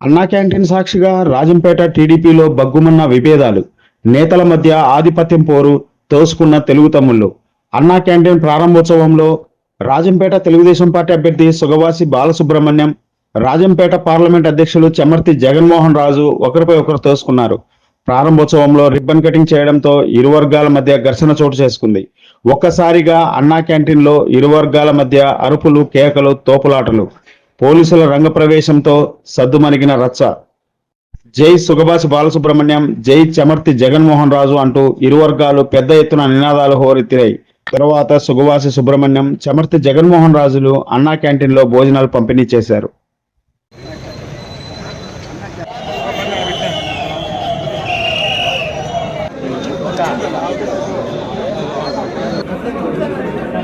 అన్నా క్యాంటీన్ సాక్షిగా రాజంపేట టీడీపీలో బగ్గుమన్న విభేదాలు నేతల మధ్య ఆధిపత్యం పోరు తోసుకున్న తెలుగు తమ్ముళ్ళు. అన్నా క్యాంటీన్ ప్రారంభోత్సవంలో రాజంపేట తెలుగుదేశం పార్టీ అభ్యర్థి సుగవాసి బాలసుబ్రహ్మణ్యం రాజంపేట పార్లమెంట్ అధ్యక్షులు చెమర్తి జగన్మోహన్ రాజు ఒకరిపై ఒకరు తోసుకున్నారు. ప్రారంభోత్సవంలో రిబ్బన్ కటింగ్ చేయడంతో ఇరు వర్గాల మధ్య ఘర్షణ చోటు చేసుకుంది. ఒక్కసారిగా అన్నా క్యాంటీన్లో ఇరు వర్గాల మధ్య అరుపులు కేకలు తోపులాటలు. పోలీసుల రంగప్రవేశంతో సద్దుమణిగిన రచ్చ. జై సుగబాసి బాలసుబ్రహ్మణ్యం జై చమర్తి జగన్మోహన్ రాజు అంటూ ఇరు వర్గాలు పెద్ద ఎత్తున నినాదాలు హోరెత్తినాయి. తర్వాత సుగవాసి సుబ్రహ్మణ్యం చమర్తి జగన్మోహన్ రాజులు అన్నా క్యాంటీన్లో భోజనాలు పంపిణీ చేశారు.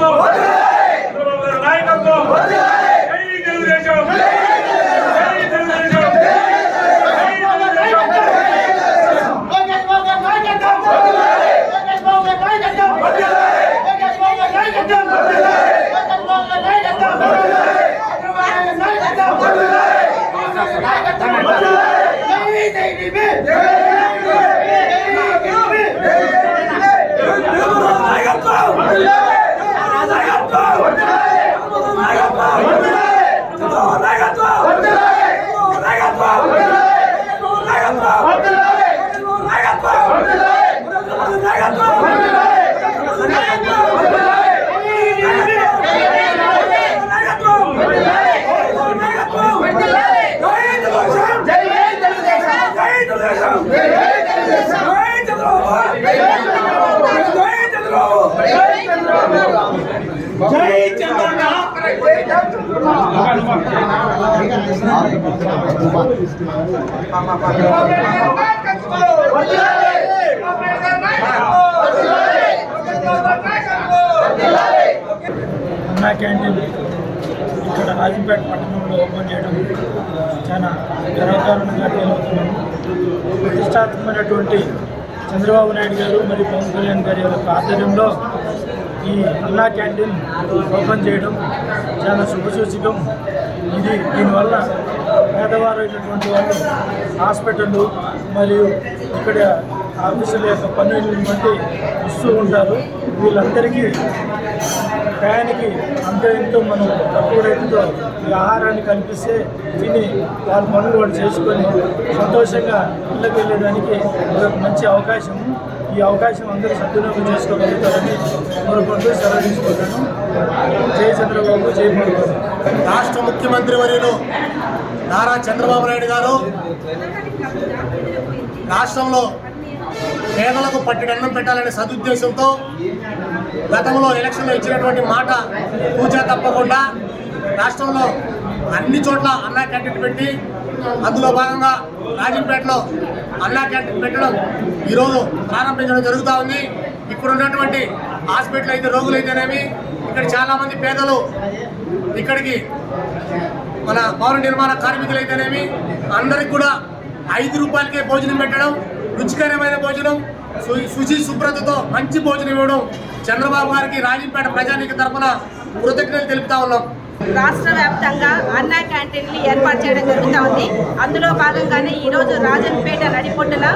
గారి Bala! అన్నా క్యాంటీన్ ఇక్కడ రాజంపేట పట్టణంలో ఓపెన్ చేయడం చాలా గర్వకారణంగా ఫీల్ అవుతున్నాను ప్రతిష్టాత్మకమైనటువంటి చంద్రబాబు నాయుడు గారు మరియు పవన్ కళ్యాణ్ గారి యొక్క ఆధ్వర్యంలో ఈ అన్నా క్యాంటీన్ ఓపెన్ చేయడం చాలా శుభసూచకం ఇది దీనివల్ల పేదవారు అయినటువంటి వాళ్ళు హాస్పిటళ్ళు మరియు ఇక్కడ ఆఫీసుల యొక్క పనులను బట్టి ఇస్తూ ఉంటారు. వీళ్ళందరికీ టయానికి అంత ఎంతో మనం తక్కువ రేటుతో ఈ ఆహారాన్ని కల్పిస్తే తిని వాళ్ళ పనులు వాళ్ళు చేసుకొని సంతోషంగా ఇళ్ళకి వెళ్ళేదానికి మంచి అవకాశం. ఈ అవకాశం అందరూ సద్వినియోగం చేసుకోగలుగుతారని కోరుకుంటూ సెలవు తీసుకుంటాను. జై చంద్రబాబు జై రాష్ట్ర ముఖ్యమంత్రి వర్యులు నారా చంద్రబాబు నాయుడు గారు రాష్ట్రంలో పేదలకు పట్టిడన్నం పెట్టాలనే సదుద్దేశంతో గతంలో ఎలక్షన్లో ఇచ్చినటువంటి మాట పూజ తప్పకుండా రాష్ట్రంలో అన్ని చోట్ల అన్నా క్యాంటీన్ పెట్టి అందులో భాగంగా రాజంపేటలో అన్నా క్యాంటీన్ పెట్టడం ఈరోజు ప్రారంభించడం జరుగుతూ ఉంది. ఇక్కడ ఉన్నటువంటి హాస్పిటల్ అయితే రోగులు అయితేనేమి ఇక్కడ చాలామంది పేదలు ఇక్కడికి మన పౌర నిర్మాణ కార్మికులు అయితేనేమి అందరికి కూడా ఐదు రూపాయలకే భోజనం పెట్టడం రుచికరమైన భోజనం సు- శుచి శుభ్రతతో మంచి భోజనం ఇవ్వడం చంద్రబాబు గారికి రాజంపేట ప్రజానికి తరఫున కృతజ్ఞతలు తెలుపుతా ఉన్నాం. రాష్ట్ర వ్యాప్తంగా అన్నా క్యాంటీన్లు ఏర్పాటు చేయడం జరుగుతూ ఉంది. అందులో భాగంగానే ఈరోజు రాజంపేట నడిపొట్టున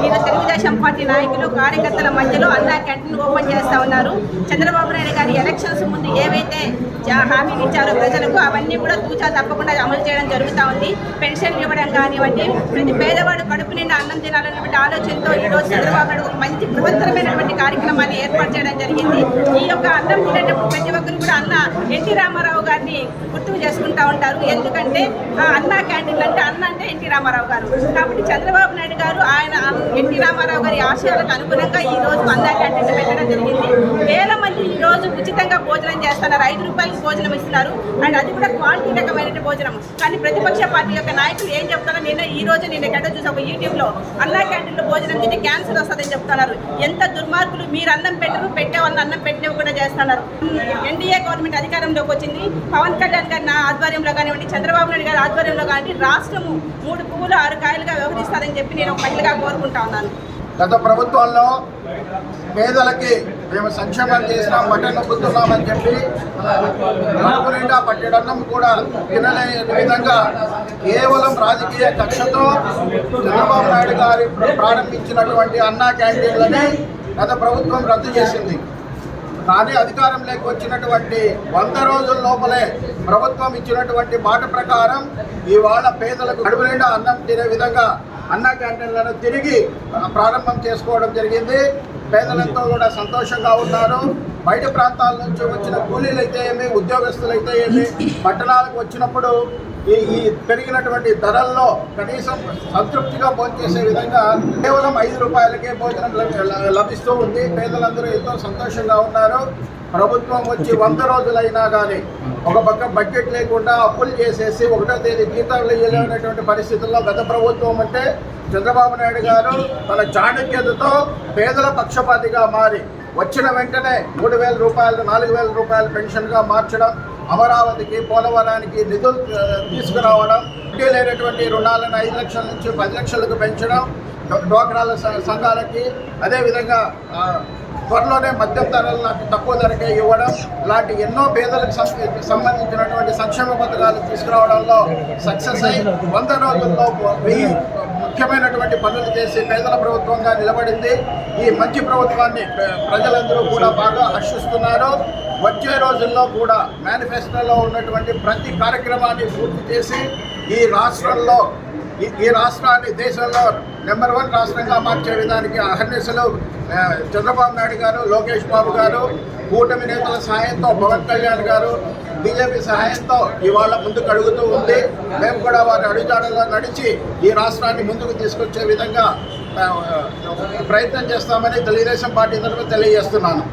మీరు తెలుగుదేశం పార్టీ నాయకులు కార్యకర్తల మధ్యలో అన్నా క్యాంటీన్ ఓపెన్ చేస్తూ ఉన్నారు. చంద్రబాబు నాయుడు గారి ఎలక్షన్స్ ముందు ఏవైతే జా- హామీలు ఇచ్చారో ప్రజలకు అవన్నీ కూడా తూచా తప్పకుండా అమలు చేయడం జరుగుతూ ఉంది. పెన్షన్ ఇవ్వడం కానివ్వండి ప్రతి పేదవాడు కడుపు నిండా అన్నం తినాలన్నటువంటి ఆలోచనతో ఈరోజు చంద్రబాబు నాయుడు ఒక మంచి బృహత్తరమైనటువంటి కార్యక్రమాన్ని ఏర్పాటు చేయడం జరిగింది. ఈ యొక్క అన్నం తినేటప్పుడు ప్రతి ఒక్కరు కూడా అన్న ఎన్టీ రామారావు గుర్తుకు చేసుకుంటా ఉంటారు. ఎందుకంటే ఆ క్యాంటీన్ అంటే అన్న అంటే ఎన్టీ రామారావు గారు. కాబట్టి చంద్రబాబు నాయుడు గారు ఆయన ఎన్టీ రామారావు గారి ఆశయాలకు అనుగుణంగా ఈ రోజు అన్నా క్యాంటీన్ పెట్టడం జరిగింది. వేల మంది ఈ రోజు ఉచితంగా భోజనం చేస్తున్నారు. ఐదు రూపాయలకు భోజనం ఇస్తున్నారు. అండ్ అది కూడా క్వాలిటీ రకమైన భోజనం. కానీ ప్రతిపక్ష పార్టీ యొక్క నాయకులు ఏం చెప్తారో నిన్న ఈ రోజు నేను ఎక్కడో చూసి ఒక యూట్యూబ్లో అన్నా క్యాంటీన్లో భోజనం తింటే క్యాన్సర్ వస్తుందని చెప్తున్నారు. ఎంత దుర్మార్గులు మీరు అన్నం పెట్టరు పెట్టే వాళ్ళు అన్నం పెట్టినవి కూడా చేస్తున్నారు. ఎన్డీఏ గవర్నమెంట్ అధికారంలోకి వచ్చింది. పవన్ కళ్యాణ్ గారి నా ఆధ్వర్యంలో కానివ్వండి చంద్రబాబు నాయుడు గారి ఆధ్వర్యంలో కానివ్వండి రాష్ట్రము మూడు పువ్వులు ఆరు కాయలుగా వ్యవహరిస్తారని చెప్పి నేను ఒక మహిళగా కోరుకుంటా ఉన్నాను. గత ప్రభుత్వంలో పేదలకి మేము సంక్షేమం చేసినాం బట్టలు నొప్పుతున్నామని చెప్పి కడుపు నిండా పట్టేటన్నం కూడా తినలేని విధంగా కేవలం రాజకీయ కక్షతో చంద్రబాబు నాయుడు గారి ప్రారంభించినటువంటి అన్నా క్యాంటీన్లని గత ప్రభుత్వం రద్దు చేసింది. కానీ అధికారంలోకి వచ్చినటువంటి వంద రోజుల లోపలే ప్రభుత్వం ఇచ్చినటువంటి మాట ప్రకారం ఇవాళ పేదలకు కడుపు నిండా అన్నం తినే విధంగా అన్న క్యాంటీన్లను తిరిగి ప్రారంభం చేసుకోవడం జరిగింది. పేదలంతా కూడా సంతోషంగా ఉన్నారు. బయట ప్రాంతాల నుంచి వచ్చిన కూలీలు అయితే ఏమి ఉద్యోగస్తులు అయితే ఏమి పట్టణాలకు వచ్చినప్పుడు ఈ ఈ పెరిగినటువంటి ధరల్లో కనీసం సంతృప్తిగా భోంచేసే విధంగా కేవలం ఐదు రూపాయలకే భోజనం లభిస్తూ ఉంది. పేదలందరూ ఎంతో సంతోషంగా ఉన్నారు. ప్రభుత్వం వచ్చి వంద రోజులైనా కానీ ఒక పక్క బడ్జెట్ లేకుండా అప్పులు చేసేసి ఒకటో తేదీ జీతాలు ఇవ్వలేనటువంటి పరిస్థితుల్లో గత ప్రభుత్వం అంటే చంద్రబాబు నాయుడు గారు తన చాణక్యతతో పేదల పక్షపాతిగా మారి వచ్చిన వెంటనే మూడు వేల రూపాయలు నాలుగు వేల రూపాయలు పెన్షన్గా మార్చడం అమరావతికి పోలవరానికి నిధులు తీసుకురావడం వడ్డీ లేనటువంటి రుణాలను ఐదు లక్షల నుంచి పది లక్షలకు పెంచడం డోక్రాల సంఘాలకి అదేవిధంగా త్వరలోనే మద్యం ధరలు తక్కువ ధరకే ఇవ్వడం లాంటి ఎన్నో పేదలకు సంబంధించినటువంటి సంక్షేమ పథకాలు తీసుకురావడంలో సక్సెస్ అయి వంద రోజుల్లో వెయ్యి ముఖ్యమైనటువంటి పనులు చేసి పేదల ప్రభుత్వంగా నిలబడింది. ఈ మంచి ప్రభుత్వాన్ని ప్రజలందరూ కూడా బాగా హర్షిస్తున్నారు వచ్చే రోజుల్లో కూడా మేనిఫెస్టోలో ఉన్నటువంటి ప్రతి కార్యక్రమాన్ని పూర్తి చేసి ఈ రాష్ట్రంలో ఈ ఈ రాష్ట్రాన్ని దేశంలో నెంబర్ వన్ రాష్ట్రంగా మార్చే విధానికి అహర్నిశలు చంద్రబాబు నాయుడు గారు లోకేష్ బాబు గారు కూటమి నేతల సహాయంతో పవన్ కళ్యాణ్ గారు బీజేపీ సహాయంతో ఇవాళ ముందుకు అడుగుతూ ఉంది. మేము కూడా వారి అడుగుజాడల్లో నడిచి ఈ రాష్ట్రాన్ని ముందుకు తీసుకొచ్చే విధంగా ప్రయత్నం చేస్తామని తెలుగుదేశం పార్టీ తరఫున తెలియజేస్తున్నాను.